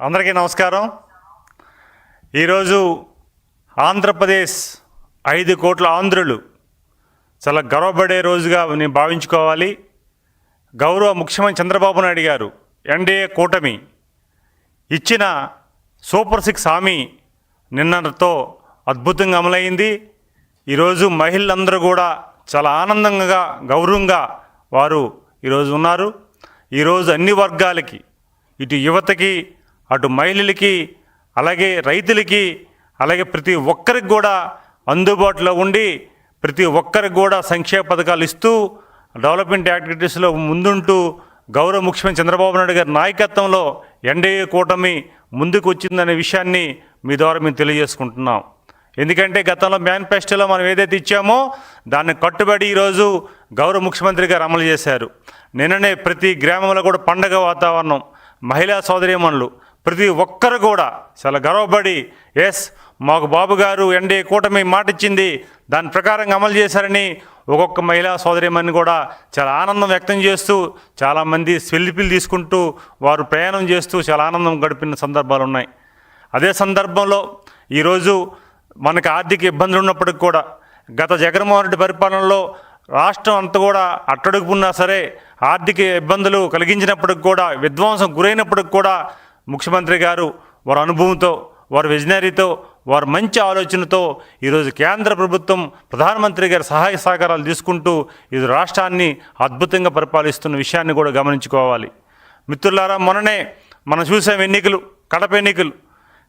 అందరికీ నమస్కారం. ఈరోజు ఆంధ్రప్రదేశ్ ఐదు కోట్ల ఆంధ్రులు చాలా గర్వపడే రోజుగా నేను భావించుకోవాలి. గౌరవ ముఖ్యమంత్రి చంద్రబాబు నాయుడు గారు ఎన్డీఏ కూటమి ఇచ్చిన సూపర్ సిక్స్ హామీ నిన్నతో అద్భుతంగా అమలైంది. ఈరోజు మహిళలందరూ కూడా చాలా ఆనందంగా గౌరవంగా వారు ఈరోజు ఉన్నారు. ఈరోజు అన్ని వర్గాలకి ఇటు యువతకి అటు మహిళలకి అలాగే రైతులకి అలాగే ప్రతి ఒక్కరికి కూడా అందుబాటులో ఉండి ప్రతి ఒక్కరికి కూడా సంక్షేమ పథకాలు ఇస్తూ డెవలప్మెంట్ యాక్టివిటీస్లో ముందుంటూ గౌరవ ముఖ్యమంత్రి చంద్రబాబు నాయుడు గారి నాయకత్వంలో ఎన్డీఏ కూటమి ముందుకు వచ్చిందనే విషయాన్ని మీ ద్వారా మేము తెలియజేసుకుంటున్నాం. ఎందుకంటే గతంలో మేనిఫెస్టోలో మనం ఏదైతే ఇచ్చామో దాన్ని కట్టుబడి ఈరోజు గౌరవ ముఖ్యమంత్రి గారు అమలు చేశారు. నిన్ననే ప్రతి గ్రామంలో కూడా పండగ వాతావరణం మహిళా సోదరీమణులు ప్రతి ఒక్కరు కూడా చాలా గర్వపడి ఎస్ మాకు బాబు గారు ఎన్డీఏ కూటమి మాట ఇచ్చింది దాని ప్రకారంగా అమలు చేశారని ఒక్కొక్క మహిళా సోదరిమని కూడా చాలా ఆనందం వ్యక్తం చేస్తూ చాలామంది సెల్ఫీలు తీసుకుంటూ వారు ప్రయాణం చేస్తూ చాలా ఆనందం గడిపిన సందర్భాలు ఉన్నాయి. అదే సందర్భంలో ఈరోజు మనకు ఆర్థిక ఇబ్బందులు ఉన్నప్పటికి కూడా గత జగన్మోహన్ రెడ్డి పరిపాలనలో రాష్ట్రం అంతా కూడా అట్టడుగున్నా సరే ఆర్థిక ఇబ్బందులు కలిగించినప్పటికి కూడా విధ్వంసం గురైనప్పటికి కూడా ముఖ్యమంత్రి గారు వారి అనుభవంతో వారి విజనరీతో వారి మంచి ఆలోచనతో ఈరోజు కేంద్ర ప్రభుత్వం ప్రధానమంత్రి గారి సహాయ సహకారాలు తీసుకుంటూ ఇది రాష్ట్రాన్ని అద్భుతంగా పరిపాలిస్తున్న విషయాన్ని కూడా గమనించుకోవాలి. మిత్రులారా మొన్ననే మనం చూసాం ఎన్నికలు కడప ఎన్నికలు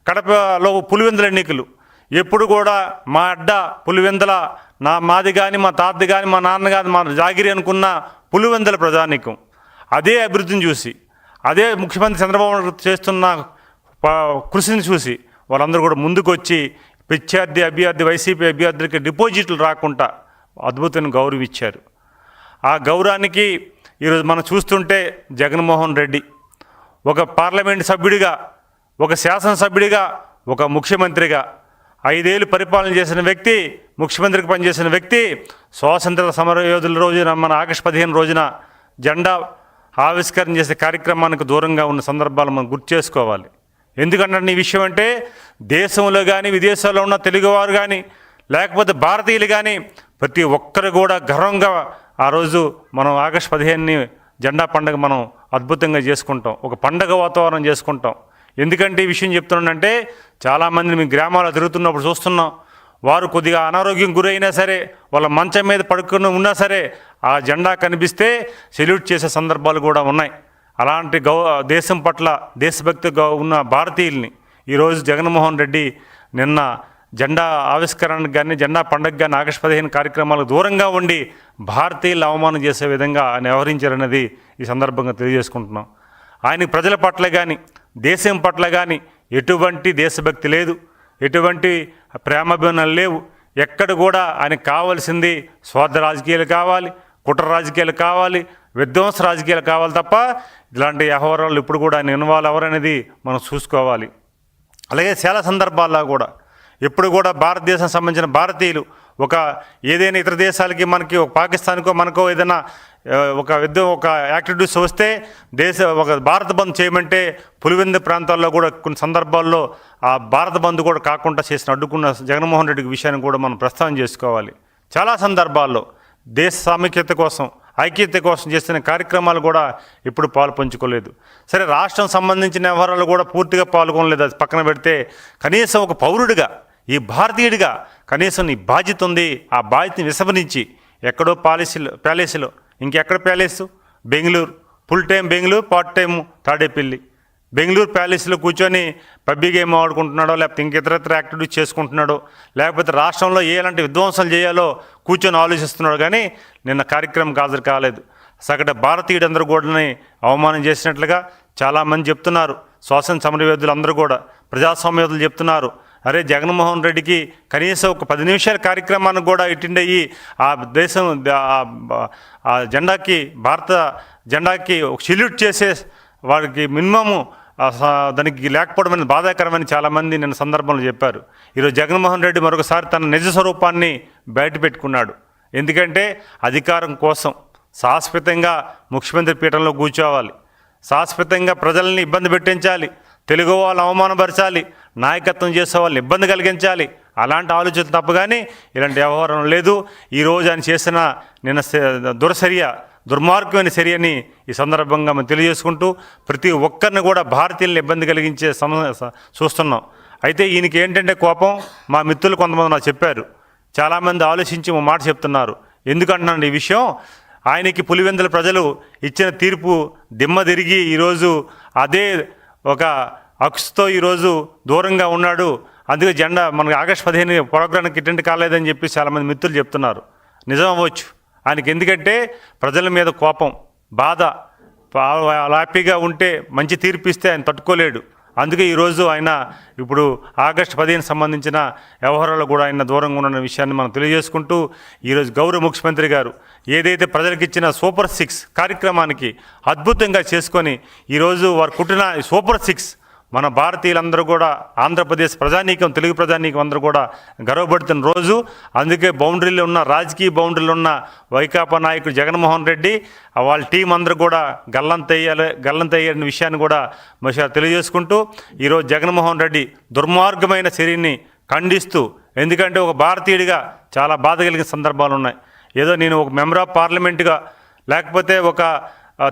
కడపలో పులివెందుల ఎన్నికలు. ఎప్పుడు కూడా మా అడ్డ పులివెందుల నా మాది కానీ మా తాతది కానీ మా నాన్న కానీ మా జాగిరి అనుకున్న పులివెందుల ప్రజానికం. అదే అభివృద్ధిని చూసి అదే ముఖ్యమంత్రి చంద్రబాబు చేస్తున్న కృషిని చూసి వాళ్ళందరూ కూడా ముందుకు వచ్చి ప్రత్యర్థి అభ్యర్థి వైసీపీ అభ్యర్థులకి డిపాజిట్లు రాకుండా అద్భుతమైన గౌరవం ఇచ్చారు. ఆ గౌరవానికి ఈరోజు మనం చూస్తుంటే జగన్మోహన్ రెడ్డి ఒక పార్లమెంట్ సభ్యుడిగా ఒక శాసనసభ్యుడిగా ఒక ముఖ్యమంత్రిగా ఐదేళ్ళు పరిపాలన చేసిన వ్యక్తి ముఖ్యమంత్రికి పనిచేసిన వ్యక్తి స్వాతంత్ర సమర యోధుల రోజున మన ఆగస్టు పదిహేను రోజున జెండా ఆవిష్కరణ చేసే కార్యక్రమానికి దూరంగా ఉన్న సందర్భాలు మనం గుర్తు చేసుకోవాలి. ఎందుకంటే ఈ విషయం అంటే దేశంలో కానీ విదేశాల్లో ఉన్న తెలుగువారు కానీ లేకపోతే భారతీయులు కానీ ప్రతి ఒక్కరు కూడా గర్వంగా ఆ రోజు మనం ఆగస్టు పదిహేనుని జెండా పండుగ మనం అద్భుతంగా చేసుకుంటాం. ఒక పండగ వాతావరణం చేసుకుంటాం. ఎందుకంటే ఈ విషయం చెప్తున్నానంటే చాలామంది మీ గ్రామాల్లో తిరుగుతున్నప్పుడు చూస్తున్నాం. వారు కొద్దిగా అనారోగ్యం గురైనా సరే వాళ్ళ మంచం మీద పడుకుని ఉన్నా సరే ఆ జెండా కనిపిస్తే సెల్యూట్ చేసే సందర్భాలు కూడా ఉన్నాయి. అలాంటి గౌ దేశం పట్ల దేశభక్తి గౌ ఉన్న భారతీయుల్ని ఈరోజు జగన్మోహన్ రెడ్డి నిన్న జెండా ఆవిష్కరణకు కానీ జెండా పండుగ కానీ ఆగస్టు పదిహేను కార్యక్రమాలకు దూరంగా ఉండి భారతీయులు అవమానం చేసే విధంగా ఆయన వ్యవహరించారన్నది ఈ సందర్భంగా తెలియజేసుకుంటున్నాం. ఆయనకి ప్రజల పట్ల కానీ దేశం పట్ల కానీ ఎటువంటి దేశభక్తి లేదు. ఎటువంటి ప్రేమాభిమానాలు లేవు. ఎక్కడ కూడా ఆయనకు కావాల్సింది స్వార్థ రాజకీయాలు కావాలి కుట్ర రాజకీయాలు కావాలి విధ్వంస రాజకీయాలు కావాలి తప్ప ఇలాంటి వ్యవహారాలు ఇప్పుడు కూడా ఆయన ఇన్వాల్వ్ ఎవరనేది మనం చూసుకోవాలి. అలాగే చాలా సందర్భాల్లో కూడా ఎప్పుడు కూడా భారతదేశం సంబంధించిన భారతీయులు ఒక ఏదైనా ఇతర దేశాలకి మనకి ఒక పాకిస్తాన్కో మనకో ఏదైనా ఒక యుద్ధం ఒక యాక్టివిటీస్ వస్తే దేశ ఒక భారత బంద్ చేయమంటే పులివెంద ప్రాంతాల్లో కూడా కొన్ని సందర్భాల్లో ఆ భారత బంద్ కూడా కాకుండా చేసిన అడ్డుకున్న జగన్మోహన్ రెడ్డి విషయాన్ని కూడా మనం ప్రస్తావన చేసుకోవాలి. చాలా సందర్భాల్లో దేశ సామీక్యత కోసం ఐక్యత కోసం చేసిన కార్యక్రమాలు కూడా ఇప్పుడు పాల్పంచుకోలేదు సరే రాష్ట్రం సంబంధించిన వ్యవహారాలు కూడా పూర్తిగా పాల్గొనలేదు. అది పక్కన పెడితే కనీసం ఒక పౌరుడిగా ఈ భారతీయుడిగా కనీసం నీ బాధ్యత ఉంది ఆ బాధ్యతని విస్మరించి ఎక్కడో పాలసీలో ప్యాలెస్లో ఇంకెక్కడ palace Bengaluru. Full time Bengaluru part time Tadepalli. Bengaluru ప్యాలెస్లో కూర్చొని పబ్బి గేమ్ ఆడుకుంటున్నాడో లేకపోతే ఇంక ఇతరత్ర యాక్టివిటీస్ చేసుకుంటున్నాడో లేకపోతే రాష్ట్రంలో ఎలాంటి విధ్వంసాలు చేయాలో కూర్చొని ఆలోచిస్తున్నాడు కానీ నిన్న కార్యక్రమం హాజరు కాలేదు. సగటు భారతీయుడందరూ కూడా అవమానం చేసినట్లుగా చాలామంది చెప్తున్నారు. స్వాతంత్ర సమరయోధులు అందరూ కూడా ప్రజాస్వామ్యయోధులు చెప్తున్నారు. అరే జగన్మోహన్ రెడ్డికి కనీసం ఒక పది నిమిషాల కార్యక్రమానికి కూడా అటెండ్ అయ్యి ఆ దేశం ఆ- జెండాకి భారత జెండాకి ఒక సెల్యూట్ చేసే వారికి మినిమము దానికి లేకపోవడం బాధాకరమని చాలామంది నిన్న సందర్భంలో చెప్పారు. ఈరోజు జగన్మోహన్ రెడ్డి మరొకసారి తన నిజ స్వరూపాన్ని బయటపెట్టుకున్నాడు ఎందుకంటే అధికారం కోసం శాశ్వతంగా ముఖ్యమంత్రి పీఠంలో కూర్చోవాలి. శాశ్వతంగా ప్రజల్ని ఇబ్బంది పెట్టించాలి. తెలుగు వాళ్ళు అవమానపరచాలి. నాయకత్వం చేసే వాళ్ళని ఇబ్బంది కలిగించాలి. అలాంటి ఆలోచన తప్ప కానీ ఇలాంటి వ్యవహారం లేదు. ఈరోజు ఆయన చేసిన నిన్న స- దురచర్య దుర్మార్గమైన చర్యని ఈ సందర్భంగా మనం తెలియజేసుకుంటూ ప్రతి ఒక్కరిని కూడా భారతీయులను ఇబ్బంది కలిగించే సమ చూస్తున్నాం. అయితే ఈయనకి ఏంటంటే కోపం? మా మిత్రులు కొంతమంది నాకు చెప్పారు. చాలామంది ఆలోచించి మా మాట చెప్తున్నారు. ఎందుకంటున్నాను ఈ విషయం? ఆయనకి పులివెందుల ప్రజలు ఇచ్చిన తీర్పు దిమ్మ తిరిగి ఈరోజు అదే ఒక అక్స్తో ఈరోజు దూరంగా ఉన్నాడు. అందుకే జెండా మనకి ఆగస్ట్ పదిహేను ప్రోగ్రాంకి అటెండ్ కాలేదని చెప్పి చాలామంది మిత్రులు చెప్తున్నారు. నిజం అవ్వచ్చు. ఆయనకి ఎందుకంటే ప్రజల మీద కోపం బాధ హ్యాపీగా ఉంటే మంచి తీర్పు ఇస్తే ఆయన తట్టుకోలేడు. అందుకే ఈరోజు ఆయన ఇప్పుడు ఆగస్టు పదిహేను సంబంధించిన వ్యవహారాలు కూడా ఆయన దూరంగా ఉన్న విషయాన్ని మనం తెలియజేసుకుంటూ ఈరోజు గౌరవ ముఖ్యమంత్రి గారు ఏదైతే ప్రజలకు ఇచ్చిన సూపర్ సిక్స్ కార్యక్రమానికి అద్భుతంగా చేసుకొని ఈరోజు వారు కుట్టిన సూపర్ సిక్స్ మన భారతీయులందరూ కూడా ఆంధ్రప్రదేశ్ ప్రజానీకం తెలుగు ప్రజానీకం అందరూ కూడా గర్వపడుతున్న రోజు. అందుకే బౌండరీలో ఉన్న రాజకీయ బౌండరీలో ఉన్న వైకాపా నాయకుడు జగన్మోహన్ రెడ్డి వాళ్ళ టీం అందరూ కూడా గల్లంతయ్యాలి గల్లంతయ్యాలనే విషయాన్ని కూడా మరి తెలియజేసుకుంటూ ఈరోజు జగన్మోహన్ రెడ్డి దుర్మార్గమైన చర్యని ఖండిస్తూ ఎందుకంటే ఒక భారతీయుడిగా చాలా బాధ కలిగిన సందర్భాలు ఉన్నాయి. ఏదో నేను ఒక మెంబర్ ఆఫ్ పార్లమెంట్గా లేకపోతే ఒక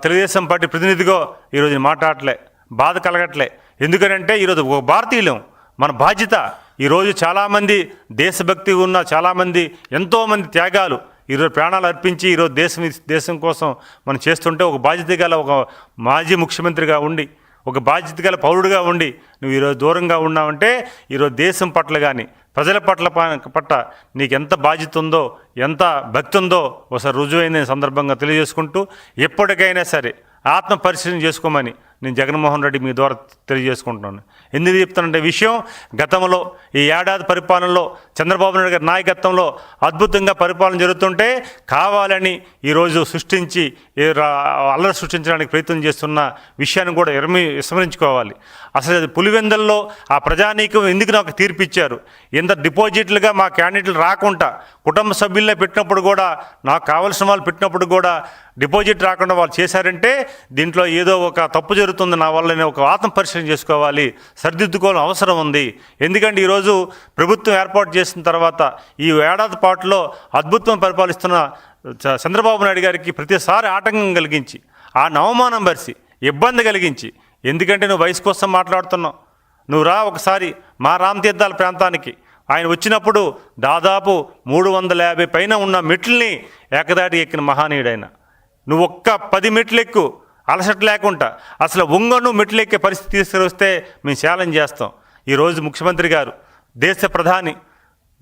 తెలుగుదేశం పార్టీ ప్రతినిధిగా ఈరోజు మాట్లాడలే బాధ కలగట్లే. ఎందుకంటే ఈరోజు ఒక భారతీయులం మన బాధ్యత. ఈరోజు చాలామంది దేశభక్తి ఉన్న చాలామంది ఎంతోమంది త్యాగాలు ఈరోజు ప్రాణాలు అర్పించి ఈరోజు దేశం దేశం కోసం మనం చేస్తుంటే ఒక బాధ్యత గల ఒక మాజీ ముఖ్యమంత్రిగా ఉండి ఒక బాధ్యత గల పౌరుడిగా ఉండి నువ్వు ఈరోజు దూరంగా ఉన్నావంటే ఈరోజు దేశం పట్ల కానీ ప్రజల పట్ల ప- పట్ల నీకు ఎంత బాధ్యత ఉందో ఎంత భక్తి ఉందో ఒకసారి రుజువైన సందర్భంగా తెలియజేసుకుంటూ ఎప్పటికైనా సరే ఆత్మ పరిశీలన చేసుకోమని నేను జగన్మోహన్ రెడ్డి మీ ద్వారా తెలియజేసుకుంటున్నాను. ఎందుకు చెప్తానంటే విషయం గతంలో ఈ ఏడాది పరిపాలనలో చంద్రబాబు నాయుడు గారి నాయకత్వంలో అద్భుతంగా పరిపాలన జరుగుతుంటే కావాలని ఈరోజు సృష్టించి రా- అల్లరి సృష్టించడానికి ప్రయత్నం చేస్తున్న విషయాన్ని కూడా విరమి విస్మరించుకోవాలి. అసలు అది పులివెందల్లో ఆ ప్రజానీకం ఎందుకు నాకు తీర్పు ఇచ్చారు ఎంత డిపాజిట్లుగా మా క్యాండిడేట్లు రాకుండా కుటుంబ సభ్యుల్లో పెట్టినప్పుడు కూడా నాకు కావలసిన వాళ్ళు పెట్టినప్పుడు కూడా డిపాజిట్ రాకుండా వాళ్ళు చేశారంటే దీంట్లో ఏదో ఒక తప్పు జరుగుతుంది నా వల్ల నేను ఒక ఆత్మ పరిశీలన చేసుకోవాలి సరిదిద్దుకోవాలని అవసరం ఉంది. ఎందుకంటే ఈరోజు ప్రభుత్వం ఏర్పాటు చేసిన తర్వాత ఈ ఏడాది పాటులో అద్భుతం పరిపాలిస్తున్న చ- చంద్రబాబు నాయుడు గారికి ప్రతిసారి ఆటంకం కలిగించి ఆ నవమానం పరిచి ఇబ్బంది కలిగించి ఎందుకంటే నువ్వు వయసు కోసం మాట్లాడుతున్నావు. నువ్వు రా ఒకసారి మా రామతీర్థాల ప్రాంతానికి. ఆయన వచ్చినప్పుడు దాదాపు మూడు వందల యాభై పైన ఉన్న మెట్లని ఏకదాటి ఎక్కిన మహానీయుడైన. నువ్వు ఒక్క పది మెట్లు ఎక్కు అలసట లేకుండా అసలు ఉంగను మెట్లు ఎక్కే పరిస్థితి తీసుకొస్తే మేము ఛాలెంజ్ చేస్తాం. ఈరోజు ముఖ్యమంత్రి గారు దేశ ప్రధాని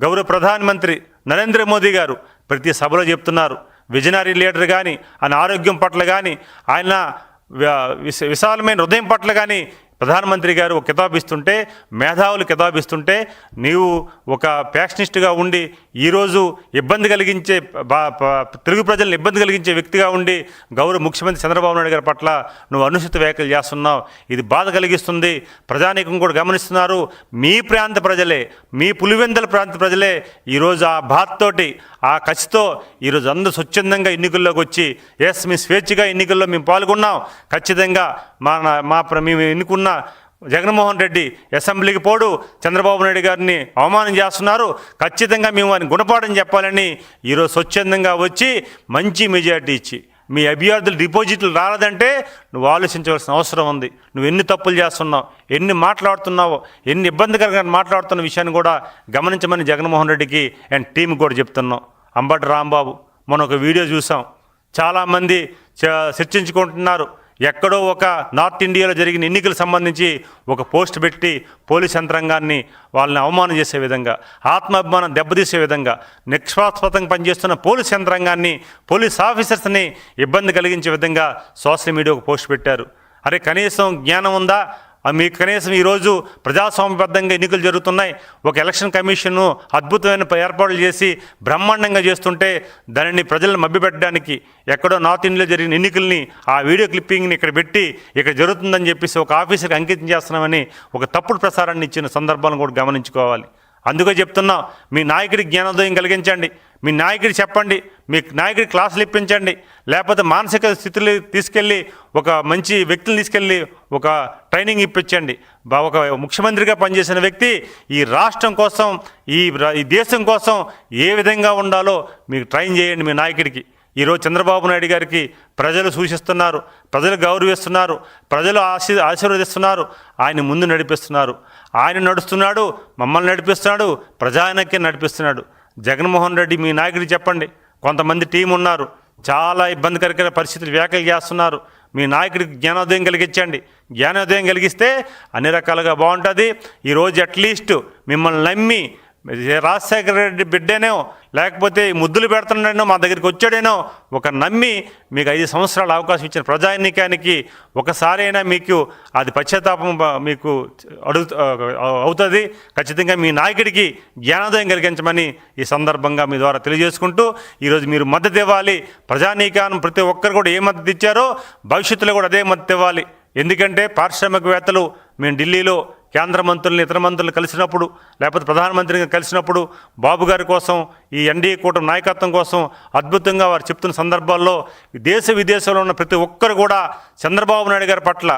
గౌరవ ప్రధానమంత్రి నరేంద్ర మోదీ గారు ప్రతి సభలో చెప్తున్నారు. విజనరీ లీడర్ కానీ ఆయన ఆరోగ్యం పట్ల కానీ ఆయన విశ- విశాలమైన హృదయం పట్ల కానీ ప్రధానమంత్రి గారు ఒక కితాబిస్తుంటే మేధావులు కితాబిస్తుంటే నీవు ఒక ప్యాక్షనిస్ట్గా ఉండి ఈరోజు ఇబ్బంది కలిగించే బా- తెలుగు ప్రజలను ఇబ్బంది కలిగించే వ్యక్తిగా ఉండి గౌరవ ముఖ్యమంత్రి చంద్రబాబు నాయుడు గారి పట్ల నువ్వు అనుచిత వ్యాఖ్యలు చేస్తున్నావు. ఇది బాధ కలిగిస్తుంది. ప్రజానీకం కూడా గమనిస్తున్నారు. మీ ప్రాంత ప్రజలే మీ పులివెందల ప్రాంత ప్రజలే ఈరోజు ఆ బాధతోటి ఆ కసితో ఈరోజు అందరూ స్వచ్ఛందంగా ఎన్నికల్లోకి వచ్చి ఎస్ మీ స్వేచ్ఛగా ఎన్నికల్లో మేము పాల్గొన్నాం. ఖచ్చితంగా మా మా ప్ర- మేము ఎన్నుకున్న. జగన్మోహన్ రెడ్డి అసెంబ్లీకి పోడు చంద్రబాబు నాయుడు గారిని అవమానం చేస్తున్నారు. ఖచ్చితంగా మేము వారిని గుణపాఠం చెప్పాలని ఈరోజు స్వచ్ఛందంగా వచ్చి మంచి మెజార్టీ ఇచ్చి మీ అభ్యర్థులు డిపాజిట్లు రాలేదంటే నువ్వు ఆలోచించవలసిన అవసరం ఉంది. నువ్వు ఎన్ని తప్పులు చేస్తున్నావు ఎన్ని మాట్లాడుతున్నావో ఎన్ని ఇబ్బందికరంగా మాట్లాడుతున్న విషయాన్ని కూడా గమనించమని జగన్మోహన్ రెడ్డికి అండ్ టీం కూడా చెప్తున్నాం. అంబటి రాంబాబు మనం ఒక వీడియో చూసాం. చాలామంది చ- చర్చించుకుంటున్నారు. ఎక్కడో ఒక నార్త్ ఇండియాలో జరిగిన ఎన్నికలకు సంబంధించి ఒక పోస్ట్ పెట్టి పోలీస్ యంత్రాంగాన్ని వాళ్ళని అవమానం చేసే విధంగా ఆత్మాభిమానం దెబ్బతీసే విధంగా నిష్పాస్పదంగా పనిచేస్తున్న పోలీస్ యంత్రాంగాన్ని పోలీస్ ఆఫీసర్స్ని ఇబ్బంది కలిగించే విధంగా సోషల్ మీడియా ఒక పోస్ట్ పెట్టారు. అరే కనీసం జ్ఞానం ఉందా? మీకు కనీసం ఈరోజు ప్రజాస్వామ్యబద్ధంగా ఎన్నికలు జరుగుతున్నాయి. ఒక ఎలక్షన్ కమిషన్ను అద్భుతమైన ఏర్పాట్లు చేసి బ్రహ్మాండంగా చేస్తుంటే దానిని ప్రజలను మభ్యపెట్టడానికి ఎక్కడో నార్త్ ఇండియాలో జరిగిన ఎన్నికల్ని ఆ వీడియో క్లిప్పింగ్ని ఇక్కడ పెట్టి ఇక్కడ జరుగుతుందని చెప్పేసి ఒక ఆఫీసర్కి అంకితం చేస్తున్నామని ఒక తప్పుడు ప్రసారాన్ని ఇచ్చిన సందర్భాలను కూడా గమనించుకోవాలి. అందుకే చెప్తున్నాం మీ నాయకుడికి జ్ఞానోదయం కలిగించండి మీ నాయకుడి చెప్పండి మీ నాయకుడి క్లాసులు ఇప్పించండి లేకపోతే మానసిక స్థితిలో తీసుకెళ్ళి ఒక మంచి వ్యక్తిని తీసుకెళ్ళి ఒక ట్రైనింగ్ ఇప్పించండి. బా- ఒక ముఖ్యమంత్రిగా పనిచేసిన వ్యక్తి ఈ రాష్ట్రం కోసం ఈ ఈ దేశం కోసం ఏ విధంగా ఉండాలో మీకు ట్రైన్ చేయండి మీ నాయకుడికి. ఈరోజు చంద్రబాబు నాయుడు గారికి ప్రజలు సూచిస్తున్నారు ప్రజలు గౌరవిస్తున్నారు ప్రజలు ఆశీ ఆశీర్వదిస్తున్నారు ఆయన ముందు నడిపిస్తున్నారు. ఆయన నడుస్తున్నాడు మమ్మల్ని నడిపిస్తున్నాడు ప్రజానికి నడిపిస్తున్నాడు. జగన్మోహన్ రెడ్డి మీ నాయకుడికి చెప్పండి. కొంతమంది టీం ఉన్నారు. చాలా ఇబ్బందికరమైన పరిస్థితులు వ్యాఖ్యలు చేస్తున్నారు. మీ నాయకుడికి జ్ఞానోదయం కలిగించండి. జ్ఞానోదయం కలిగిస్తే అన్ని రకాలుగా బాగుంటుంది. ఈరోజు అట్లీస్ట్ మిమ్మల్ని నమ్మి రాజశేఖర రెడ్డి బిడ్డేనో లేకపోతే ముద్దులు పెడుతున్నాడేనో మా దగ్గరికి వచ్చాడేనో ఒక నమ్మి మీకు ఐదు సంవత్సరాల అవకాశం ఇచ్చిన ప్రజానీకానికి ఒకసారైనా మీకు అది పశ్చాత్తాపం బ- మీకు అడుగు అవుతుంది. ఖచ్చితంగా మీ నాయకుడికి జ్ఞానోదయం కలిగించమని ఈ సందర్భంగా మీ ద్వారా తెలియజేసుకుంటూ ఈరోజు మీరు మద్దతు ఇవ్వాలి. ప్రజానీకాన్ని ప్రతి ఒక్కరు కూడా ఏ మద్దతు ఇచ్చారో భవిష్యత్తులో కూడా అదే మద్దతు ఇవ్వాలి. ఎందుకంటే పారిశ్రామికవేత్తలు మేము ఢిల్లీలో కేంద్ర మంత్రుల్ని ఇతర మంత్రులు కలిసినప్పుడు లేకపోతే ప్రధానమంత్రిని కలిసినప్పుడు బాబు గారి కోసం ఈ ఎన్డీఏ కూటమి నాయకత్వం కోసం అద్భుతంగా వారు చెప్తున్న సందర్భాల్లో దేశ విదేశాల్లో ఉన్న ప్రతి ఒక్కరు కూడా చంద్రబాబు నాయుడు గారి పట్ల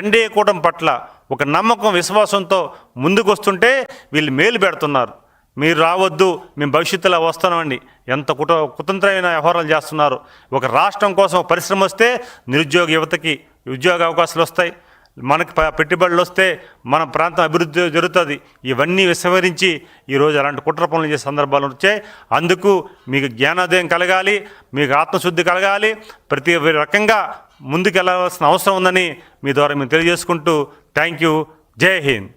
ఎన్డీఏ కూటమి పట్ల ఒక నమ్మకం విశ్వాసంతో ముందుకు వస్తుంటే వీళ్ళు మేలు పెడుతున్నారు. మీరు రావద్దు మేము భవిష్యత్తులో వస్తామండి. ఎంత కుట కుతంత్రమైన వ్యవహారాలు చేస్తున్నారు. ఒక రాష్ట్రం కోసం పరిశ్రమ వస్తే నిరుద్యోగ యువతకి ఉద్యోగ అవకాశాలు వస్తాయి. మనకు పెట్టుబడులు వస్తే మన ప్రాంతం అభివృద్ధి జరుగుతుంది. ఇవన్నీ విస్మరించి ఈరోజు అలాంటి కుట్ర పనులు చేసే సందర్భాలు వచ్చాయి. అందుకు మీకు జ్ఞానోదయం కలగాలి మీకు ఆత్మశుద్ధి కలగాలి. ప్రతి రకంగా ముందుకు అవసరం ఉందని మీ ద్వారా మేము తెలియజేసుకుంటూ థ్యాంక్ యూ. జై హింద్.